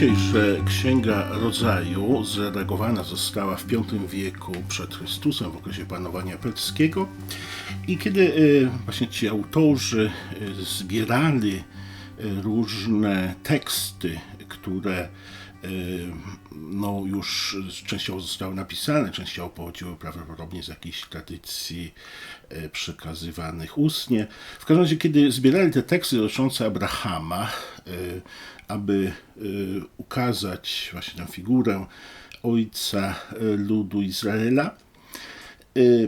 Dzisiaj, że Księga Rodzaju zredagowana została w V wieku przed Chrystusem w okresie panowania perskiego i kiedy e, właśnie ci autorzy e, zbierali e, różne teksty, które no, już częściowo zostały napisane, częściowo pochodziły prawdopodobnie z jakichś tradycji przekazywanych ustnie. W każdym razie, kiedy zbierali te teksty dotyczące Abrahama, aby ukazać właśnie tę figurę ojca ludu Izraela,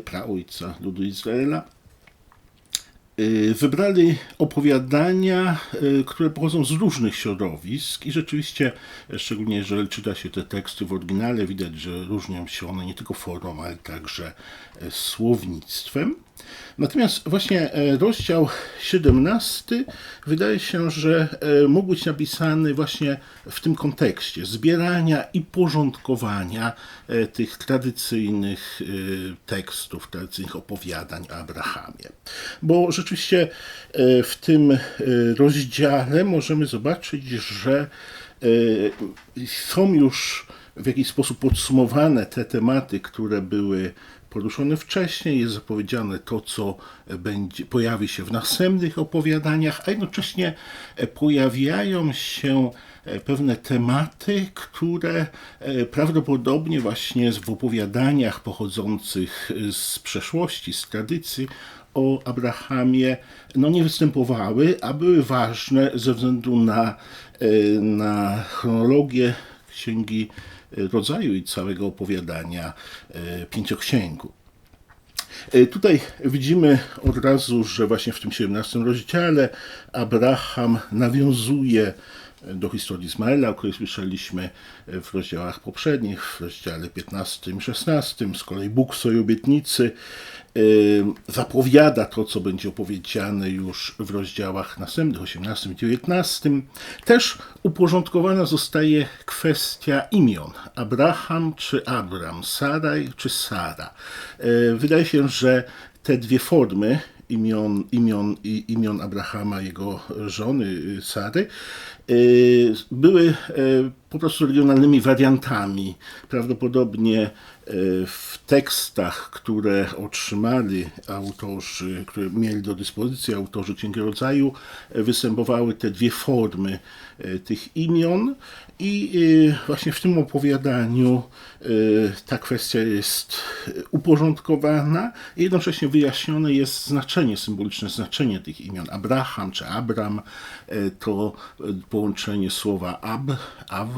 praojca ludu Izraela, Y, Wybrali opowiadania, y, które pochodzą z różnych środowisk i rzeczywiście, e, szczególnie jeżeli czyta się te teksty w oryginale, widać, że różnią się one nie tylko formą, ale także e, słownictwem. Natomiast właśnie e, rozdział 17 wydaje się, że e, mógł być napisany właśnie w tym kontekście zbierania i porządkowania e, tych tradycyjnych tekstów, tradycyjnych opowiadań o Abrahamie. Bo rzeczywiście w tym rozdziale możemy zobaczyć, że są już w jakiś sposób podsumowane te tematy, które były poruszone wcześniej, jest zapowiedziane to, co będzie, pojawi się w następnych opowiadaniach, a jednocześnie e, pojawiają się e, pewne tematy, które e, prawdopodobnie właśnie w opowiadaniach pochodzących z przeszłości, z tradycji o Abrahamie no nie występowały, a były ważne ze względu na, na chronologię księgi rodzaju i całego opowiadania e, pięcioksięgu. E, Tutaj widzimy od razu, że właśnie w tym 17 rozdziale Abraham nawiązuje do historii Izmaela, o której słyszeliśmy w rozdziałach poprzednich, w rozdziale 15 i 16. Z kolei Bóg w swojej obietnicy e, zapowiada to, co będzie opowiedziane już w rozdziałach następnych, 18 i 19. Też uporządkowana zostaje kwestia imion. Abraham czy Abram, Saraj czy Sara. E, Wydaje się, że te dwie formy imion, imion, imion Abrahama, jego żony y, Sary, y, były y, po prostu regionalnymi wariantami. Prawdopodobnie y, w tekstach, które otrzymali autorzy, które mieli do dyspozycji autorzy Księgi Rodzaju, y, występowały te dwie formy y, tych imion i y, właśnie w tym opowiadaniu y, ta kwestia jest uporządkowana i jednocześnie wyjaśnione jest znaczenie, symboliczne znaczenie tych imion. Abraham czy Abram y, to y, połączenie słowa ab, av,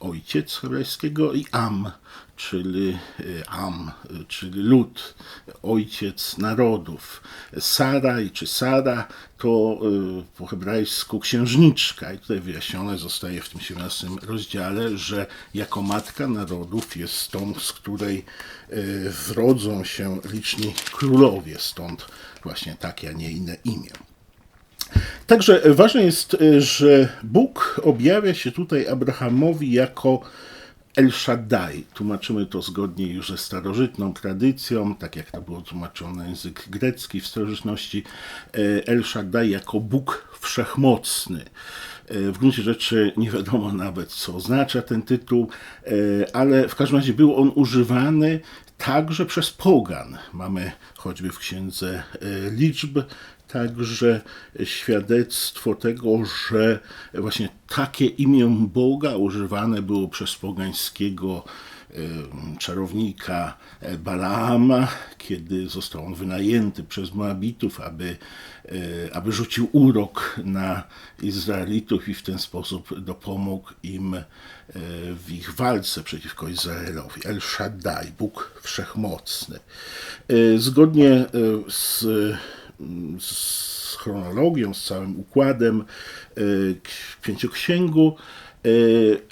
ojciec hebrajskiego i am, czyli y, am, y, czyli lud, ojciec narodów. Saraj czy Sara to y, po hebrajsku księżniczka i tutaj wyjaśnione zostaje w tym 17 rozdziale, że jako matka narodów jest tą, z której wrodzą się liczni królowie, stąd właśnie takie, a nie inne imię. Także ważne jest, y, że Bóg objawia się tutaj Abrahamowi jako El Shaddai. Tłumaczymy to zgodnie już ze starożytną tradycją, tak jak to było tłumaczone na język grecki w starożytności. Y, El Shaddai jako Bóg wszechmocny. Y, W gruncie rzeczy nie wiadomo nawet, co oznacza ten tytuł, ale w każdym razie był on używany także przez pogan. Mamy choćby w księdze liczb także świadectwo tego, że właśnie takie imię Boga używane było przez pogańskiego czarownika Balaama, kiedy został on wynajęty przez Moabitów, aby, e, aby rzucił urok na Izraelitów i w ten sposób dopomógł im e, w ich walce przeciwko Izraelowi. El Shaddai, Bóg Wszechmocny. E, Zgodnie z z chronologią, z całym układem y, pięcioksięgu.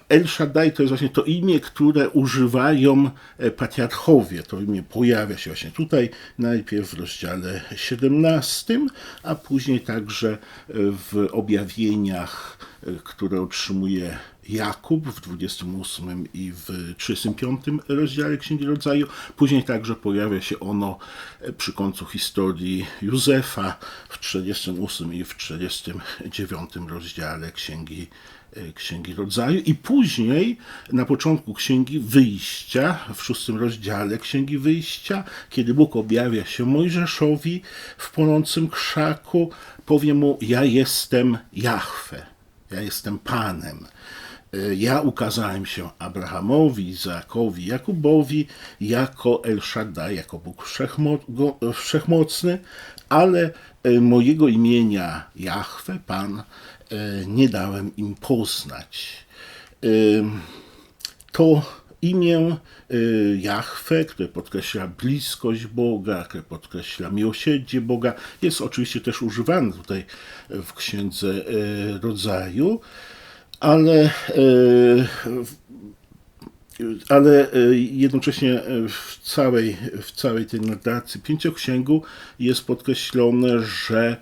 El Shaddai to jest właśnie to imię, które używają e, patriarchowie. To imię pojawia się właśnie tutaj, najpierw w rozdziale 17, a później także w objawieniach, e, które otrzymuje Jakub w 28 i w 35 rozdziale Księgi Rodzaju. Później także pojawia się ono e, przy końcu historii Józefa w 38 i w 49 rozdziale Księgi e, Księgi Rodzaju i później na początku Księgi Wyjścia, w szóstym rozdziale Księgi Wyjścia, kiedy Bóg objawia się Mojżeszowi w płonącym krzaku, powie mu, ja jestem Jahwe, ja jestem Panem. E, Ja ukazałem się Abrahamowi, Izaakowi, Jakubowi jako El Shaddai, jako Bóg wszechmocny, ale e, mojego imienia Jahwe, Pan, e, nie dałem im poznać. E, To imię y, Jahwe, które podkreśla bliskość Boga, które podkreśla miłosierdzie Boga, jest oczywiście też używane tutaj w Księdze Rodzaju, ale, ale jednocześnie w całej, w całej tej narracji pięcioksięgu jest podkreślone, że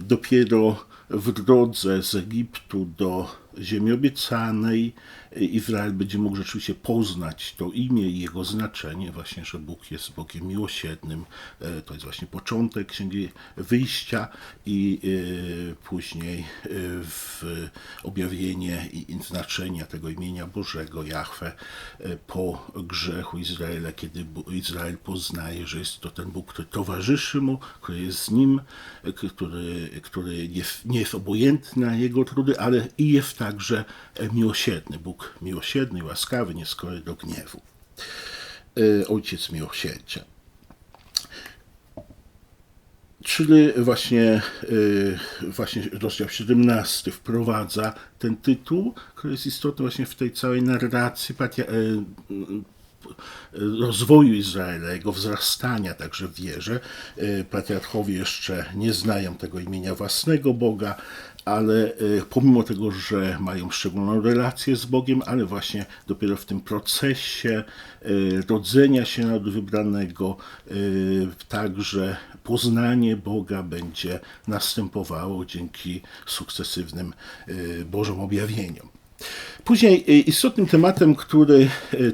dopiero w drodze z Egiptu do ziemi obiecanej Izrael będzie mógł rzeczywiście poznać to imię i jego znaczenie, właśnie, że Bóg jest Bogiem miłosiernym. E, To jest właśnie początek Księgi Wyjścia i e, później e, w objawienie i znaczenia tego imienia Bożego, Jahwe, po grzechu Izraela, kiedy Izrael poznaje, że jest to ten Bóg, który towarzyszy mu, który jest z nim, który, który jest, nie jest obojętny na jego trudy, ale i jest także miłosierny. Bóg miłosierny, łaskawy, nieskory do gniewu. E, Ojciec miłosierdzia. Czyli właśnie, y, właśnie rozdział 17 wprowadza ten tytuł, który jest istotny właśnie w tej całej narracji y, y, rozwoju Izraela, jego wzrastania także w wierze. Y, Patriarchowie jeszcze nie znają tego imienia własnego Boga, ale y, pomimo tego, że mają szczególną relację z Bogiem, ale właśnie dopiero w tym procesie y, rodzenia się narodu wybranego, y, także poznanie Boga będzie następowało dzięki sukcesywnym Bożym objawieniom. Później istotnym tematem, który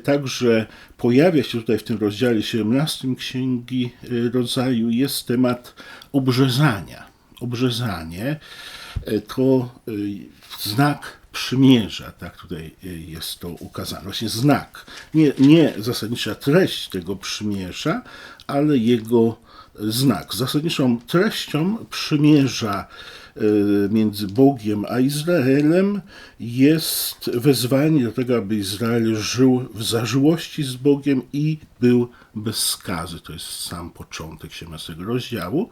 także pojawia się tutaj w tym rozdziale 17 Księgi Rodzaju, jest temat obrzezania. Obrzezanie to y, znak przymierza, tak tutaj y, jest to ukazane. Właśnie znak, nie, nie zasadnicza treść tego przymierza, ale jego znak. Zasadniczą treścią przymierza między Bogiem a Izraelem jest wezwanie do tego, aby Izrael żył w zażyłości z Bogiem i był bez skazy. To jest sam początek 17 rozdziału.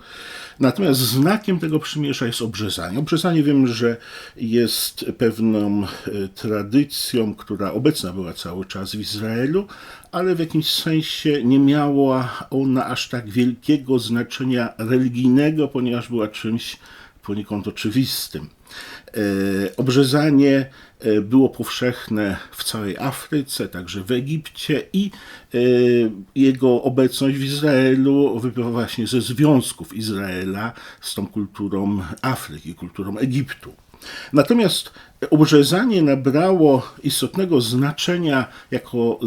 Natomiast znakiem tego przymierza jest obrzezanie. Obrzezanie wiem, że jest pewną y, tradycją, która obecna była cały czas w Izraelu, ale w jakimś sensie nie miała ona aż tak wielkiego znaczenia religijnego, ponieważ była czymś poniekąd oczywistym. E, Obrzezanie e, było powszechne w całej Afryce, także w Egipcie i e, jego obecność w Izraelu wypływa właśnie ze związków Izraela z tą kulturą Afryki, kulturą Egiptu. Natomiast obrzezanie nabrało istotnego znaczenia jako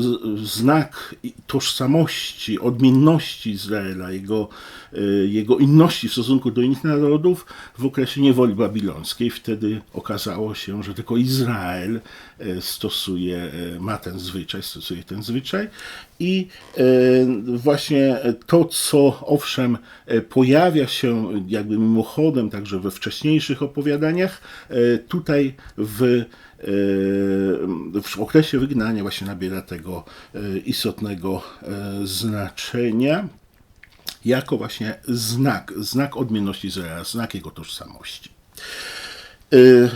znak tożsamości, odmienności Izraela, jego, e, jego inności w stosunku do innych narodów w okresie niewoli babilońskiej. Wtedy okazało się, że tylko Izrael e, stosuje, e, ma ten zwyczaj, stosuje ten zwyczaj i właśnie to, co owszem pojawia się jakby mimochodem także we wcześniejszych opowiadaniach, tutaj w, e, w okresie wygnania właśnie nabiera tego e, istotnego e, znaczenia jako właśnie znak, znak odmienności Izraela, znak jego tożsamości.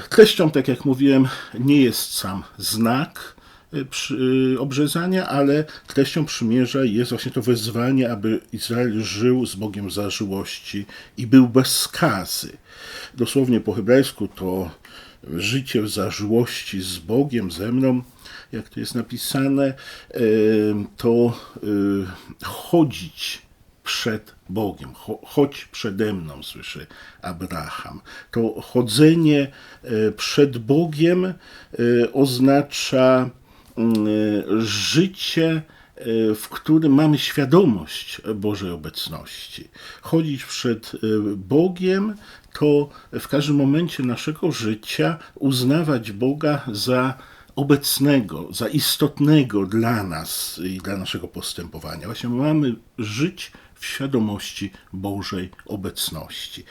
Treścią, tak jak mówiłem, nie jest sam znak, obrzezania, ale treścią przymierza jest właśnie to wezwanie, aby Izrael żył z Bogiem zażyłości i był bez skazy. Dosłownie po hebrajsku to życie w zażyłości z Bogiem, ze mną, jak to jest napisane, to y, chodzić przed Bogiem. Cho- Chodź przede mną, słyszy Abraham. To chodzenie e, przed Bogiem e, oznacza mm, e, życie, w którym mamy świadomość Bożej obecności. Chodzić przed e, Bogiem to w każdym momencie naszego życia uznawać Boga za obecnego, za istotnego dla nas i dla naszego postępowania. Właśnie mamy żyć w świadomości Bożej obecności.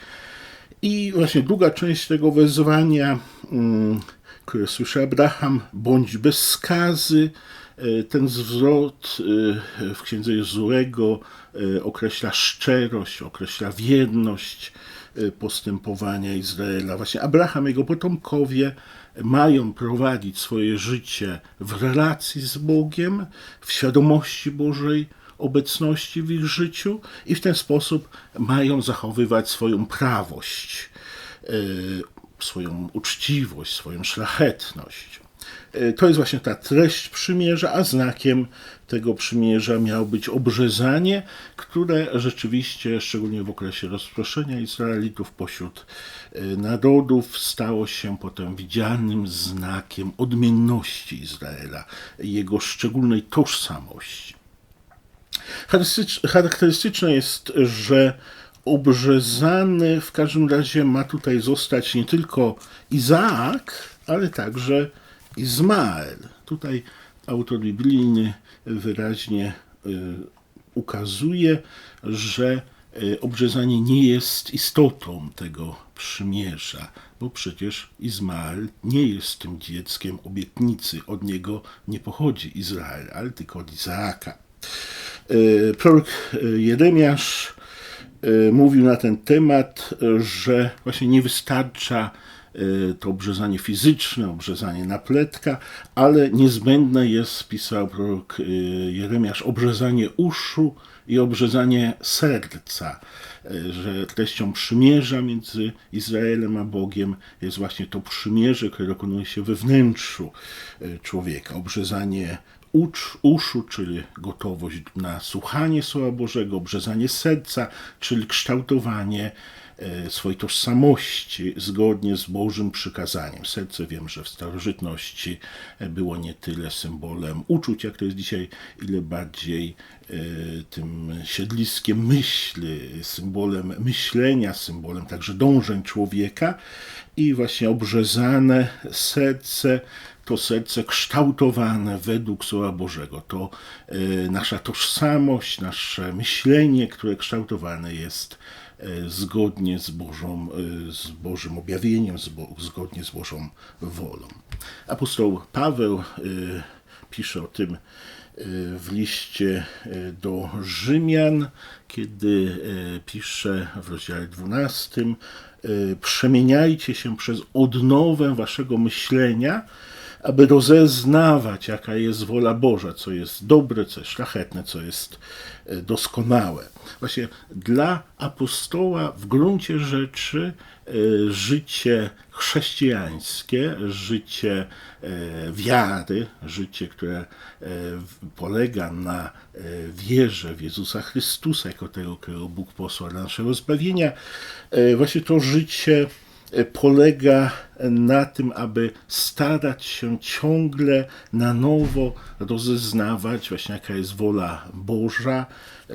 I właśnie druga część tego wezwania, mm, które słyszy Abraham, bądź bez skazy. E, Ten zwrot e, w księdze Jozuego e, określa szczerość, określa wierność postępowania Izraela. Właśnie Abraham, jego potomkowie mają prowadzić swoje życie w relacji z Bogiem, w świadomości Bożej obecności w ich życiu i w ten sposób mają zachowywać swoją prawość, swoją uczciwość, swoją szlachetność. E, To jest właśnie ta treść przymierza, a znakiem tego przymierza miało być obrzezanie, które rzeczywiście, szczególnie w okresie rozproszenia Izraelitów pośród e, narodów, stało się potem widzialnym znakiem odmienności Izraela, jego szczególnej tożsamości. Charakterystycz- Charakterystyczne jest, że obrzezany w każdym razie ma tutaj zostać nie tylko Izaak, ale także Izmael. Tutaj autor biblijny wyraźnie y, ukazuje, że y, obrzezanie nie jest istotą tego przymierza, bo przecież Izmael nie jest tym dzieckiem obietnicy. Od niego nie pochodzi Izrael, ale tylko od Izaaka. Y, Prorok Jeremiasz mówił na ten temat, y, że właśnie nie wystarcza y, to obrzezanie fizyczne, obrzezanie napletka, ale niezbędne jest, pisał prorok y, Jeremiasz, obrzezanie uszu i obrzezanie serca, y, że treścią przymierza między Izraelem a Bogiem jest właśnie to przymierze, które dokonuje się we wnętrzu y, człowieka. Obrzezanie ucz, uszu, czyli gotowość na słuchanie Słowa Bożego, obrzezanie serca, czyli kształtowanie e, swojej tożsamości zgodnie z Bożym przykazaniem. Serce wiem, że w starożytności e, było nie tyle symbolem uczuć, jak to jest dzisiaj, ile bardziej e, tym siedliskiem myśli, symbolem myślenia, symbolem także dążeń człowieka i właśnie obrzezane serce to serce kształtowane według Słowa Bożego. To e, nasza tożsamość, nasze myślenie, które kształtowane jest e, zgodnie z, Bożą, e, z Bożym objawieniem, zgodnie z Bożą wolą. Apostoł Paweł pisze o tym w liście do Rzymian, kiedy pisze w rozdziale 12: e, Przemieniajcie się przez odnowę waszego myślenia, aby rozeznawać, jaka jest wola Boża, co jest dobre, co jest szlachetne, co jest e, doskonałe. Właśnie dla apostoła w gruncie rzeczy e, życie chrześcijańskie, życie e, wiary, życie, które polega na wierze w Jezusa Chrystusa jako tego, którego Bóg posłał dla naszego zbawienia, właśnie to życie polega na tym, aby starać się ciągle na nowo rozeznawać właśnie jaka jest wola Boża,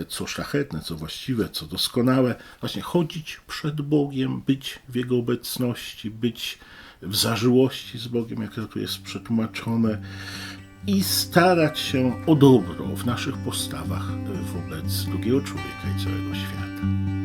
co szlachetne, co właściwe, co doskonałe. Właśnie chodzić przed Bogiem, być w Jego obecności, być w zażyłości z Bogiem, jak to jest przetłumaczone, i starać się o dobro w naszych postawach wobec drugiego człowieka i całego świata.